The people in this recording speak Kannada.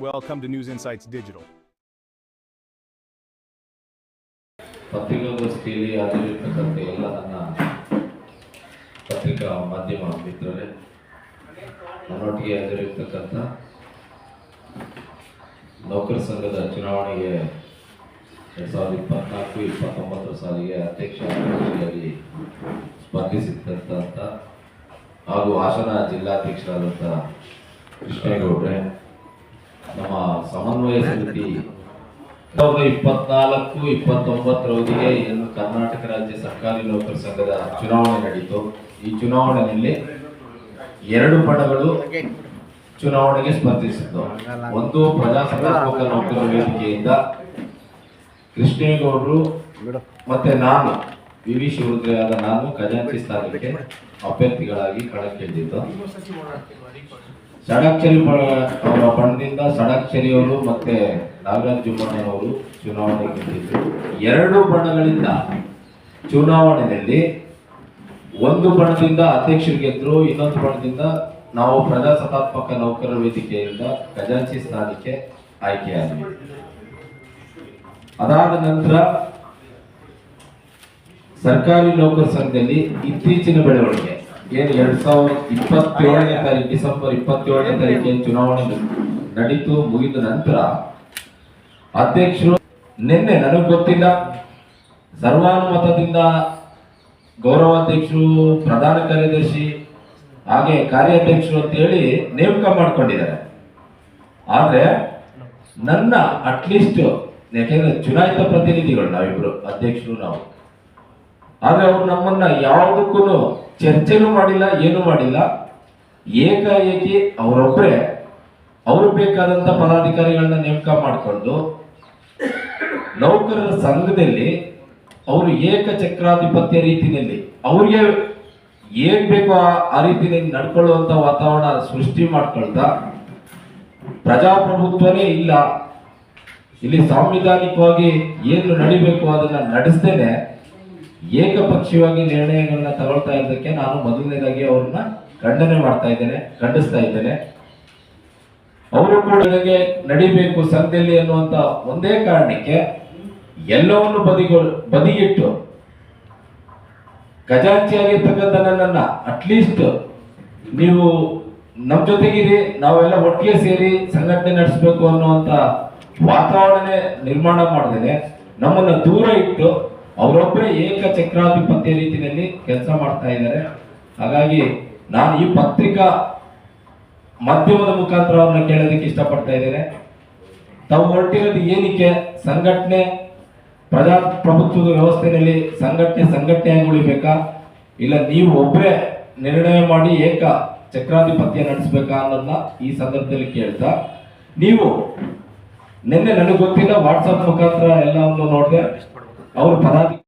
Welcome to News Insights Digital. ಪತ್ರಿಕಾಗೋಷ್ಠಿಯಲ್ಲಿ ಹಾಜರಿರ್ತಕ್ಕಂಥ ಎಲ್ಲ ನನ್ನ ಪತ್ರಿಕಾ ಮಾಧ್ಯಮ ಮಿತ್ರರೇ, ನನ್ನೊಟ್ಟಿಗೆ ಹಾಜರಿರ್ತಕ್ಕಂಥ ನೌಕರ ಸಂಘದ ಚುನಾವಣೆಗೆ ಎರಡು ಸಾವಿರದ ಇಪ್ಪತ್ನಾಲ್ಕು, ಇಪ್ಪತ್ತೊಂಬತ್ತರ ಸಾಲಿಗೆ ಅಧ್ಯಕ್ಷ ಅಭ್ಯರ್ಥಿಯಾಗಿ ಸ್ಪರ್ಧಿಸಿರ್ತಕ್ಕಂಥ ಹಾಗೂ ಹಾಸನ ಜಿಲ್ಲಾಧ್ಯಕ್ಷರಾದಂಥ ಕೃಷ್ಣೇಗೌಡ್ರೆ ನಮ್ಮ ಸಮನ್ವಯ ಸಮಿತಿ. ಇಪ್ಪತ್ನಾಲ್ಕು ಇಪ್ಪತ್ತೊಂಬತ್ತರ ಅವಧಿಗೆ ಏನು ಕರ್ನಾಟಕ ರಾಜ್ಯ ಸರ್ಕಾರಿ ನೌಕರ ಸಂಘದ ಚುನಾವಣೆ ನಡೀತು. ಈ ಚುನಾವಣೆಯಲ್ಲಿ ಎರಡು ಪಡಗಳು ಚುನಾವಣೆಗೆ ಸ್ಪರ್ಧಿಸಿದ್ದು. ಒಂದು ಪ್ರಜಾಸತ್ತಾತ್ಮಕ ನೌಕರರ ವೇದಿಕೆಯಿಂದ ಕೃಷ್ಣೇಗೌಡರು ಮತ್ತೆ ನಾನು ವಿ ವಿ ಶಿವರುದ್ರಯಾದ ನಾನು ಖಜಾಂಚಿ ಸ್ಥಾನಕ್ಕೆ ಅಭ್ಯರ್ಥಿಗಳಾಗಿ ಕಣಕ್ಕಿಳಿದಿದ್ದು. ಷಡಾಕ್ಷರಿ ಅವರ ಬಣದಿಂದ ಷಡಾಕ್ಷರಿಯವರು ಮತ್ತೆ ನಾಗರಾಜ್ ಚುನಾವಣೆ ಗೆದ್ದಿದ್ರು. ಎರಡು ಬಣಗಳಿಂದ ಚುನಾವಣೆಯಲ್ಲಿ ಒಂದು ಬಣದಿಂದ ಅಧ್ಯಕ್ಷರು ಗೆದ್ರು, ಇನ್ನೊಂದು ಬಣದಿಂದ ನಾವು ಪ್ರಜಾಸತ್ತಾತ್ಮಕ ನೌಕರರ ವೇದಿಕೆಯಿಂದ ಖಜಾಂಚಿ ಸ್ಥಾನಕ್ಕೆ ಆಯ್ಕೆಯಾದ್ವಿ. ಅದಾದ ನಂತರ ಸರ್ಕಾರಿ ನೌಕರ ಸಂಘದಲ್ಲಿ ಇತ್ತೀಚಿನ ಬೆಳವಣಿಗೆ. ಏನು ಎರಡ್ ಸಾವಿರದ ಇಪ್ಪತ್ತೇಳನೇ ತಾರೀಕು ಡಿಸೆಂಬರ್ ಇಪ್ಪತ್ತೇಳನೇ ತಾರೀಕಿನ ಚುನಾವಣೆ ನಡೀತು ಮುಗಿದ ನಂತರ ಅಧ್ಯಕ್ಷರು ನಿನ್ನೆ ನನಗೆ ಗೊತ್ತಿಲ್ಲ. ಸರ್ವಾನುಮತದಿಂದ ಗೌರವಾಧ್ಯಕ್ಷರು ಪ್ರಧಾನ ಕಾರ್ಯದರ್ಶಿ ಹಾಗೆ ಕಾರ್ಯಾಧ್ಯಕ್ಷರು ಅಂತೇಳಿ ನೇಮಕ ಮಾಡ್ಕೊಂಡಿದ್ದಾರೆ. ಆದ್ರೆ ನನ್ನ ಅಟ್ಲೀಸ್ಟ್ ಯಾಕೆಂದ್ರೆ ಚುನಾಯಿತ ಪ್ರತಿನಿಧಿಗಳು ನಾವಿಬ್ರು ಅಧ್ಯಕ್ಷರು ನಾವು. ಆದ್ರೆ ಅವ್ರು ನಮ್ಮನ್ನ ಯಾವುದಕ್ಕೂ ಚರ್ಚೆನೂ ಮಾಡಿಲ್ಲ, ಏನೂ ಮಾಡಿಲ್ಲ. ಏಕಾಏಕಿ ಅವರೊಬ್ಬರೇ ಅವ್ರು ಬೇಕಾದಂತ ಪದಾಧಿಕಾರಿಗಳನ್ನ ನೇಮಕ ಮಾಡಿಕೊಂಡು ನೌಕರರ ಸಂಘದಲ್ಲಿ ಅವರು ಏಕಚಕ್ರಾಧಿಪತ್ಯ ರೀತಿಯಲ್ಲಿ ಅವ್ರಿಗೆ ಏನ್ ಬೇಕೋ ಆ- ರೀತಿಯಲ್ಲಿ ನಡ್ಕೊಳ್ಳುವಂತ ವಾತಾವರಣ ಸೃಷ್ಟಿ ಮಾಡ್ಕೊಳ್ತಾ ಪ್ರಜಾಪ್ರಭುತ್ವನೇ ಇಲ್ಲ. ಇಲ್ಲಿ ಸಾಂವಿಧಾನಿಕವಾಗಿ ಏನು ನಡಿಬೇಕು ಅದನ್ನ ನಡೆಸ್ದೇನೆ ಏಕಪಕ್ಷೀಯವಾಗಿ ನಿರ್ಣಯಗಳನ್ನ ತಗೊಳ್ತಾ ಇದ್ದಕ್ಕೆ ನಾನು ಮೊದಲನೇದಾಗಿ ಅವ್ರನ್ನ ಖಂಡನೆ ಮಾಡ್ತಾ ಇದ್ದೇನೆ, ಖಂಡಿಸ್ತಾ ಇದ್ದೇನೆ. ಅವರು ಕೂಡ ನನಗೆ ನಡಿಬೇಕು ಸಂಘದಲ್ಲಿ ಅನ್ನುವಂತ ಒಂದೇ ಕಾರಣಕ್ಕೆ ಎಲ್ಲವನ್ನು ಬದಿಗೊಳ್, ಬದಿಗಿಟ್ಟು ಖಜಾಂಚಿಯಾಗಿರ್ತಕ್ಕಂಥ ನನ್ನನ್ನ ಅಟ್ಲೀಸ್ಟ್ ನೀವು ನಮ್ ಜೊತೆಗಿರಿ, ನಾವೆಲ್ಲ ಒಟ್ಟಿಗೆ ಸೇರಿ ಸಂಘಟನೆ ನಡೆಸಬೇಕು ಅನ್ನುವಂತ ವಾತಾವರಣನೇ ನಿರ್ಮಾಣ ಮಾಡಿದೆ ನಮ್ಮನ್ನ ದೂರ ಇಟ್ಟು ಅವರೊಬ್ಬರೇ ಏಕ ಚಕ್ರಾಧಿಪತ್ಯ ರೀತಿಯಲ್ಲಿ ಕೆಲಸ ಮಾಡ್ತಾ ಇದ್ದಾರೆ. ಹಾಗಾಗಿ ನಾನು ಈ ಪತ್ರಿಕಾ ಮಾಧ್ಯಮದ ಮುಖಾಂತರ ಅವ್ರನ್ನ ಕೇಳೋದಕ್ಕೆ ಇಷ್ಟಪಡ್ತಾ ಇದ್ದೇನೆ. ತಾವು ಹೊರಟಿರೋದು ಏನಕ್ಕೆ? ಸಂಘಟನೆ ಪ್ರಜಾಪ್ರಭುತ್ವದ ವ್ಯವಸ್ಥೆಯಲ್ಲಿ ಸಂಘಟನೆ ಸಂಘಟನೆಯಾಗಿ ಉಳಿಬೇಕಾ? ಇಲ್ಲ ನೀವು ಒಬ್ಬರೇ ನಿರ್ಣಯ ಮಾಡಿ ಏಕ ಚಕ್ರಾಧಿಪತ್ಯ ನಡೆಸಬೇಕಾ ಅನ್ನೋದನ್ನ ಈ ಸಂದರ್ಭದಲ್ಲಿ ಕೇಳ್ತಾ, ನೀವು ನಿನ್ನೆ ನನಗೆ ಗೊತ್ತಿಲ್ಲ ವಾಟ್ಸಪ್ ಮುಖಾಂತರ ಎಲ್ಲವನ್ನು ನೋಡಿದೆ. ಅವ್ರ ಪದಾಧಿಕಾರಿ